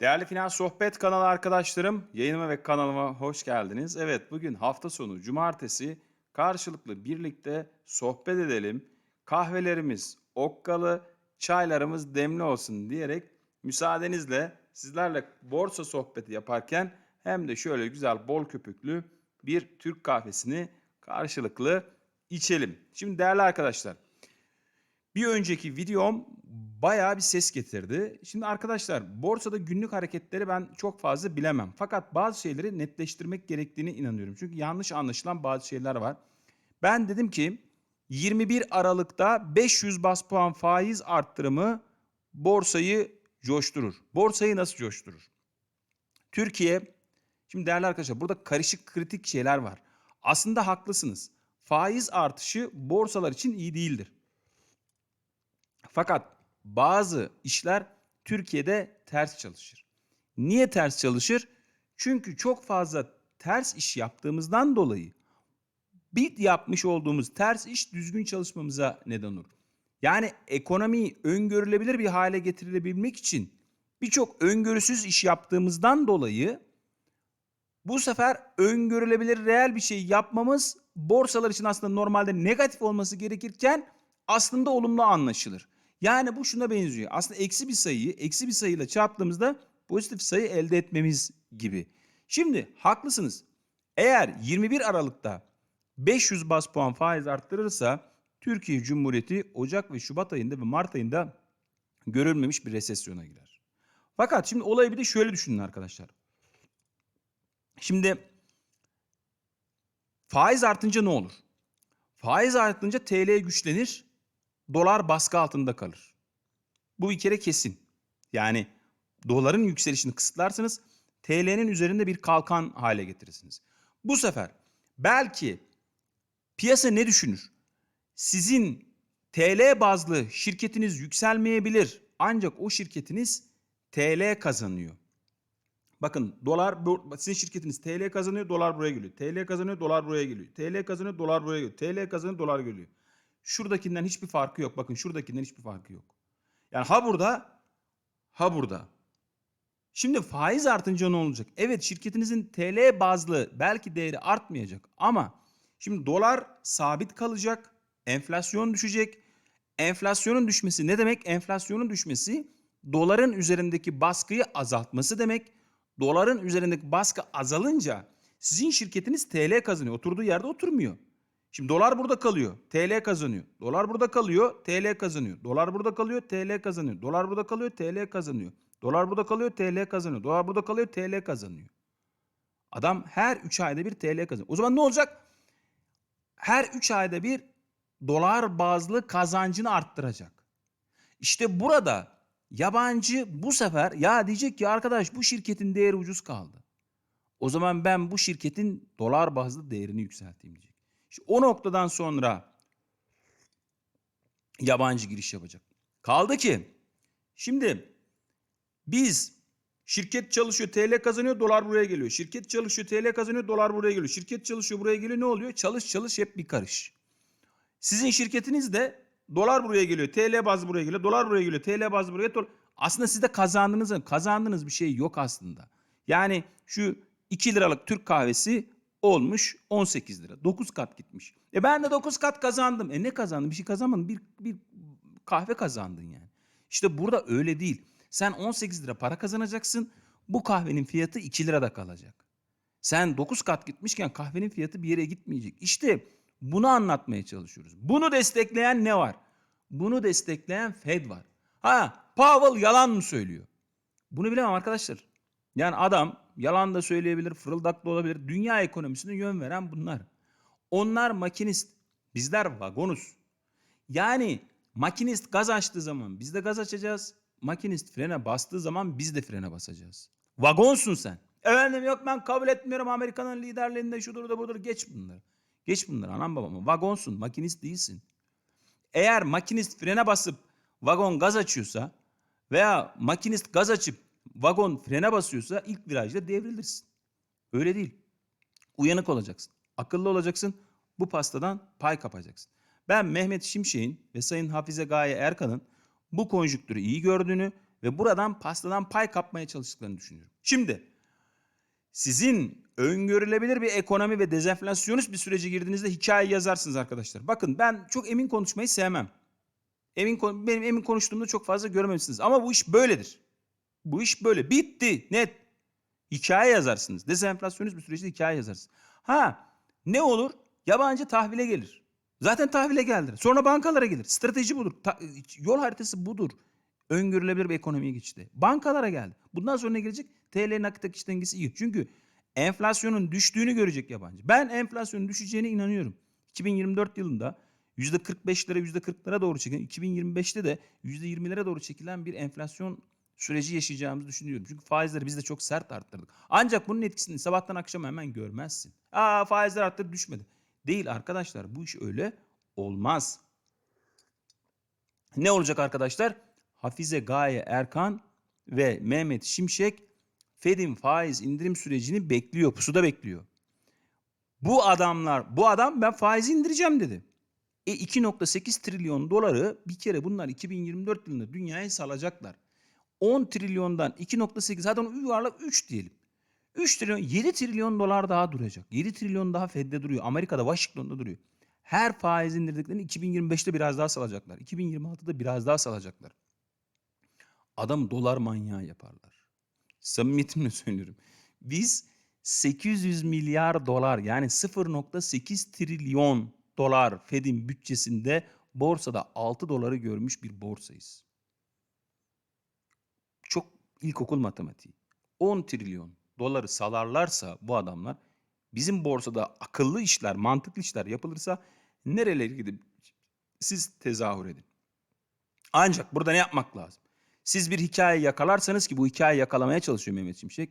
Değerli Finans Sohbet kanalı arkadaşlarım, yayınıma ve kanalıma hoş geldiniz. Evet, bugün hafta sonu cumartesi karşılıklı birlikte sohbet edelim. Kahvelerimiz okkalı, çaylarımız demli olsun diyerek müsaadenizle sizlerle borsa sohbeti yaparken hem de şöyle güzel bol köpüklü bir Türk kahvesini karşılıklı içelim. Şimdi değerli arkadaşlar, bir önceki videom bayağı bir ses getirdi. Şimdi arkadaşlar borsada günlük hareketleri ben çok fazla bilemem. Fakat bazı şeyleri netleştirmek gerektiğini inanıyorum. Çünkü yanlış anlaşılan bazı şeyler var. Ben dedim ki 21 Aralık'ta 500 bas puan faiz arttırımı borsayı coşturur. Borsayı nasıl coşturur? Türkiye, şimdi değerli arkadaşlar burada karışık kritik şeyler var. Aslında haklısınız. Faiz artışı borsalar için iyi değildir. Fakat bazı işler Türkiye'de ters çalışır. Niye ters çalışır? Çünkü çok fazla ters iş yaptığımızdan dolayı bir yapmış olduğumuz ters iş düzgün çalışmamıza neden olur. Yani ekonomiyi öngörülebilir bir hale getirilebilmek için birçok öngörüsüz iş yaptığımızdan dolayı bu sefer öngörülebilir reel bir şey yapmamız borsalar için aslında normalde negatif olması gerekirken aslında olumlu anlaşılır. Yani bu şuna benziyor. Aslında eksi bir sayıyı eksi bir sayıyla çarptığımızda pozitif sayı elde etmemiz gibi. Şimdi haklısınız. Eğer 21 Aralık'ta 500 bas puan faiz arttırırsa Türkiye Cumhuriyeti Ocak ve Şubat ayında ve Mart ayında görülmemiş bir resesyona girer. Fakat şimdi olayı bir de şöyle düşünün arkadaşlar. Şimdi faiz artınca ne olur? Faiz artınca TL güçlenir, dolar baskı altında kalır. Bu bir kere kesin. Yani doların yükselişini kısıtlarsınız, TL'nin üzerinde bir kalkan hale getirirsiniz. Bu sefer belki piyasa ne düşünür? Sizin TL bazlı şirketiniz yükselmeyebilir ancak o şirketiniz TL kazanıyor. Bakın dolar sizin şirketiniz TL kazanıyor, dolar buraya geliyor. TL kazanıyor, dolar buraya geliyor. TL kazanıyor, dolar buraya geliyor. TL kazanıyor, dolar geliyor. Şuradakinden hiçbir farkı yok. Bakın şuradakinden hiçbir farkı yok. Yani ha burada, ha burada. Şimdi faiz artınca ne olacak? Evet şirketinizin TL bazlı belki değeri artmayacak ama şimdi dolar sabit kalacak, enflasyon düşecek. Enflasyonun düşmesi ne demek? Enflasyonun düşmesi doların üzerindeki baskıyı azaltması demek. Doların üzerindeki baskı azalınca sizin şirketiniz TL kazanıyor. Oturduğu yerde oturmuyor. Şimdi dolar burada kalıyor, TL kazanıyor. Dolar burada kalıyor, TL kazanıyor. Dolar burada kalıyor, TL kazanıyor. Dolar burada kalıyor, TL kazanıyor. Dolar burada kalıyor, TL kazanıyor. Dolar burada kalıyor, TL kazanıyor. Adam her 3 ayda bir TL kazanıyor. O zaman ne olacak? Her 3 ayda bir dolar bazlı kazancını arttıracak. İşte burada yabancı bu sefer ya diyecek ki arkadaş bu şirketin değeri ucuz kaldı. O zaman ben bu şirketin dolar bazlı değerini yükselteyim diyecek. İşte o noktadan sonra yabancı giriş yapacak. Kaldı ki şimdi biz şirket çalışıyor TL kazanıyor dolar buraya geliyor. Şirket çalışıyor TL kazanıyor dolar buraya geliyor. Şirket çalışıyor buraya geliyor ne oluyor? Çalış çalış hep bir karış. Sizin şirketiniz de dolar buraya geliyor, TL bazlı buraya geliyor, dolar buraya geliyor, TL bazlı buraya geliyor. Aslında siz de kazandığınız, kazandığınız bir şey yok aslında. Yani şu 2 liralık Türk kahvesi olmuş 18 lira. 9 kat gitmiş. E ben de 9 kat kazandım. E ne kazandın? Bir şey kazanmadın. Bir, bir kahve kazandın yani. İşte burada öyle değil. Sen 18 lira para kazanacaksın. Bu kahvenin fiyatı 2 lirada kalacak. Sen 9 kat gitmişken kahvenin fiyatı bir yere gitmeyecek. İşte bunu anlatmaya çalışıyoruz. Bunu destekleyen ne var? Bunu destekleyen Fed var. Ha Powell yalan mı söylüyor? Bunu bilemem arkadaşlar. Yani adam yalan da söyleyebilir, fırıldak da olabilir. Dünya ekonomisine yön veren bunlar. Onlar makinist, bizler vagonuz. Yani makinist gaz açtığı zaman biz de gaz açacağız. Makinist frene bastığı zaman biz de frene basacağız. Vagonsun sen. Efendim yok ben kabul etmiyorum Amerika'nın liderliğinde şudur da budur geç bunları. Geç bunları anam babam. Vagonsun, makinist değilsin. Eğer makinist frene basıp vagon gaz açıyorsa veya makinist gaz açıp vagon frene basıyorsa ilk virajda devrilirsin. Öyle değil. Uyanık olacaksın. Akıllı olacaksın. Bu pastadan pay kapacaksın. Ben Mehmet Şimşek'in ve Sayın Hafize Gaye Erkan'ın bu konjüktürü iyi gördüğünü ve buradan pastadan pay kapmaya çalıştıklarını düşünüyorum. Şimdi sizin öngörülebilir bir ekonomi ve dezenflasyonist bir sürece girdiğinizde hikaye yazarsınız arkadaşlar. Bakın ben çok emin konuşmayı sevmem. Emin benim emin konuştuğumda çok fazla görememişsiniz. Ama bu iş böyledir. Bu iş böyle. Bitti. Net. Hikaye yazarsınız. Dezenflasyonist bir süreçte hikaye yazarsınız. Ha ne olur? Yabancı tahvile gelir. Zaten tahvile geldi. Sonra bankalara gelir. Strateji budur. Ta- yol haritası budur. Öngörülebilir bir ekonomiye geçti. Bankalara geldi. Bundan sonra ne gelecek? TL nakit akış dengesi iyi. Çünkü enflasyonun düştüğünü görecek yabancı. Ben enflasyonun düşeceğine inanıyorum. 2024 yılında %45'lere %40'lara doğru çekilen, 2025'te de %20'lere doğru çekilen bir enflasyon süreci yaşayacağımızı düşünüyorum. Çünkü faizleri biz de çok sert arttırdık. Ancak bunun etkisini sabahtan akşama hemen görmezsin. Aa faizler arttı düşmedi. Değil arkadaşlar bu iş öyle olmaz. Ne olacak arkadaşlar? Hafize Gaye Erkan ve Mehmet Şimşek Fed'in faiz indirim sürecini bekliyor, pusuda bekliyor. Bu adamlar, bu adam ben faizi indireceğim dedi. E 2.8 trilyon doları bir kere bunlar 2024 yılında dünyaya salacaklar. 10 trilyondan 2.8 zaten yuvarlak 3 diyelim. 3 trilyon 7 trilyon dolar daha duracak. 7 trilyon daha Fed'de duruyor. Amerika'da Washington'da duruyor. Her faiz indirdiklerini 2025'te biraz daha salacaklar. 2026'da biraz daha salacaklar. Adam dolar manyağı yaparlar. Samimiyetimle söylüyorum. Biz 800 milyar dolar yani 0.8 trilyon dolar Fed'in bütçesinde borsada 6 doları görmüş bir borsayız. İlkokul matematiği. 10 trilyon doları salarlarsa bu adamlar bizim borsada akıllı işler, mantıklı işler yapılırsa nerelere gidip siz tezahür edin. Ancak burada ne yapmak lazım? Siz bir hikaye yakalarsanız ki bu hikaye yakalamaya çalışıyor Mehmet Şimşek.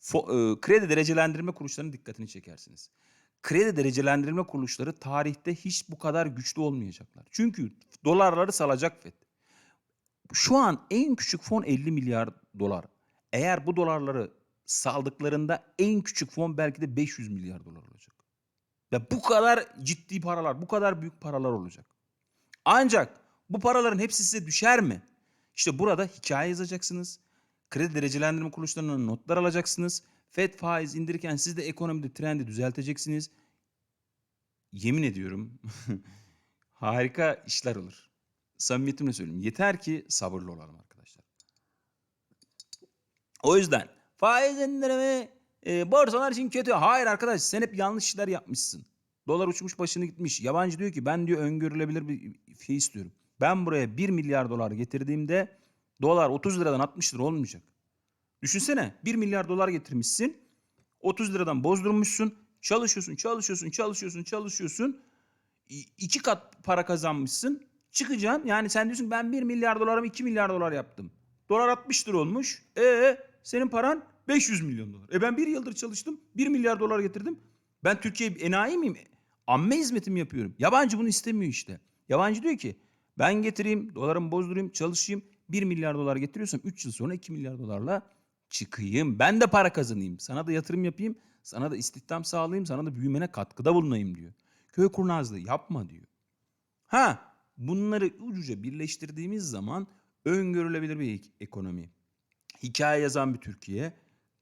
fo- e, kredi derecelendirme kuruluşlarının dikkatini çekersiniz. Kredi derecelendirme kuruluşları tarihte hiç bu kadar güçlü olmayacaklar. Çünkü dolarları salacak FED. Şu an en küçük fon 50 milyar dolar. Eğer bu dolarları saldıklarında en küçük fon belki de 500 milyar dolar olacak. Ve bu kadar ciddi paralar, bu kadar büyük paralar olacak. Ancak bu paraların hepsi size düşer mi? İşte burada hikaye yazacaksınız. Kredi derecelendirme kuruluşlarından notlar alacaksınız. Fed faiz indirirken siz de ekonomide trendi düzelteceksiniz. Yemin ediyorum harika işler olur. Samimiyetimle söylüyorum. Yeter ki sabırlı olalım arkadaşlar. O yüzden faiz indirimi e, borsalar için kötü. Hayır arkadaş sen hep yanlış işler yapmışsın. Dolar uçmuş başını gitmiş. Yabancı diyor ki ben diyor öngörülebilir bir şey istiyorum. Ben buraya 1 milyar dolar getirdiğimde dolar 30 liradan 60 lira olmayacak. Düşünsene 1 milyar dolar getirmişsin. 30 liradan bozdurmuşsun. Çalışıyorsun, çalışıyorsun, çalışıyorsun, çalışıyorsun. İki kat para kazanmışsın. Çıkacaksın. Yani sen diyorsun ben 1 milyar dolarımı 2 milyar dolar yaptım. Dolar 60 lira olmuş. E senin paran 500 milyon dolar. E ben bir yıldır çalıştım. 1 milyar dolar getirdim. Ben Türkiye enayi miyim? Amme hizmetimi yapıyorum. Yabancı bunu istemiyor işte. Yabancı diyor ki ben getireyim, dolarımı bozdurayım, çalışayım. 1 milyar dolar getiriyorsam 3 yıl sonra 2 milyar dolarla çıkayım. Ben de para kazanayım. Sana da yatırım yapayım. Sana da istihdam sağlayayım. Sana da büyümene katkıda bulunayım diyor. Köy kurnazlığı yapma diyor. Ha bunları ucuca birleştirdiğimiz zaman öngörülebilir bir ek- ekonomi. Hikaye yazan bir Türkiye,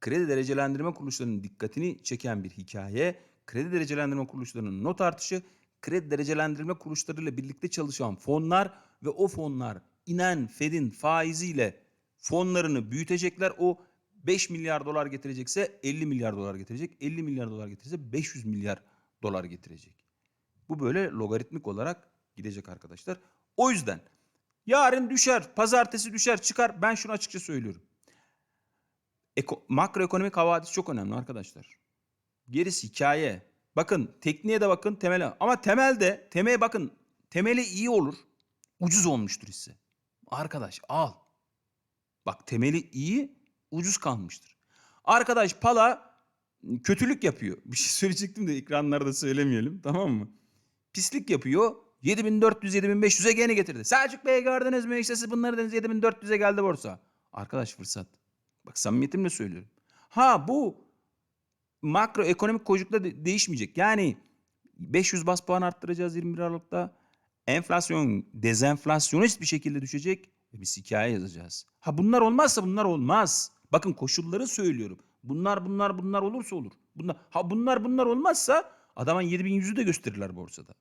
kredi derecelendirme kuruluşlarının dikkatini çeken bir hikaye, kredi derecelendirme kuruluşlarının not artışı, kredi derecelendirme kuruluşlarıyla birlikte çalışan fonlar ve o fonlar inen Fed'in faiziyle fonlarını büyütecekler. O 5 milyar dolar getirecekse 50 milyar dolar getirecek. 50 milyar dolar getirirse 500 milyar dolar getirecek. Bu böyle logaritmik olarak gidecek arkadaşlar. O yüzden yarın düşer, pazartesi düşer, çıkar. Ben şunu açıkça söylüyorum. Eko, makroekonomik havadis çok önemli arkadaşlar. Gerisi hikaye. Bakın tekniğe de bakın temele. Ama temelde temeye bakın temeli iyi olur. Ucuz olmuştur hisse. Arkadaş al. Bak temeli iyi ucuz kalmıştır. Arkadaş pala kötülük yapıyor. Bir şey söyleyecektim de ekranlarda söylemeyelim tamam mı? Pislik yapıyor. 7400 7500'e gene getirdi. Selçuk Bey gördünüz mü işte siz bunları dediniz 7400'e geldi borsa. Arkadaş fırsat. Bak samimiyetimle söylüyorum. Ha bu makro ekonomik koşulda de- değişmeyecek. Yani 500 bas puan arttıracağız 21 Aralık'ta. Enflasyon dezenflasyonist bir şekilde düşecek Ve biz hikaye yazacağız. Ha bunlar olmazsa bunlar olmaz. Bakın koşulları söylüyorum. Bunlar bunlar bunlar olursa olur. Bunlar, ha bunlar bunlar olmazsa adamın 7100'ü de gösterirler borsada.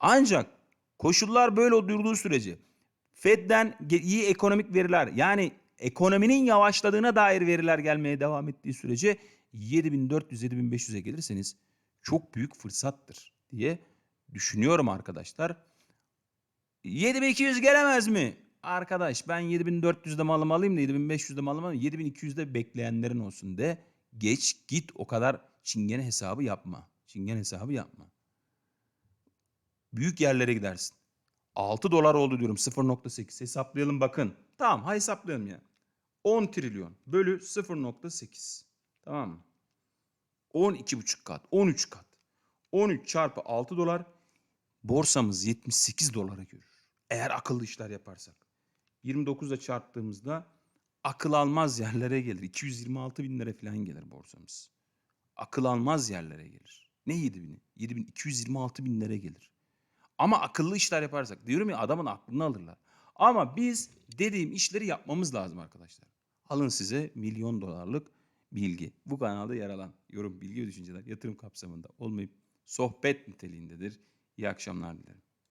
Ancak koşullar böyle durduğu sürece Fed'den iyi ekonomik veriler yani ekonominin yavaşladığına dair veriler gelmeye devam ettiği sürece 7400-7500'e gelirseniz çok büyük fırsattır diye düşünüyorum arkadaşlar. 7200 gelemez mi? Arkadaş ben 7400'de malımı alayım da 7500'de malımı alayım. 7200'de bekleyenlerin olsun de. Geç git o kadar çingene hesabı yapma. Çingen hesabı yapma. Büyük yerlere gidersin. 6 dolar oldu diyorum 0.8 hesaplayalım bakın. Tamam ha hesaplayalım ya. 10 trilyon bölü 0.8 tamam mı? 12,5 kat 13 kat. 13 çarpı 6 dolar borsamız 78 dolara görür. Eğer akıllı işler yaparsak. 29'da çarptığımızda akıl almaz yerlere gelir. 226 bin lira falan gelir borsamız. Akıl almaz yerlere gelir. Ne 7 bini? 7 bin, 226 bin lira gelir. Ama akıllı işler yaparsak diyorum ya adamın aklını alırlar. Ama biz dediğim işleri yapmamız lazım arkadaşlar. Alın size milyon dolarlık bilgi. Bu kanalda yer alan yorum, bilgi ve düşünceler yatırım kapsamında olmayıp sohbet niteliğindedir. İyi akşamlar dilerim.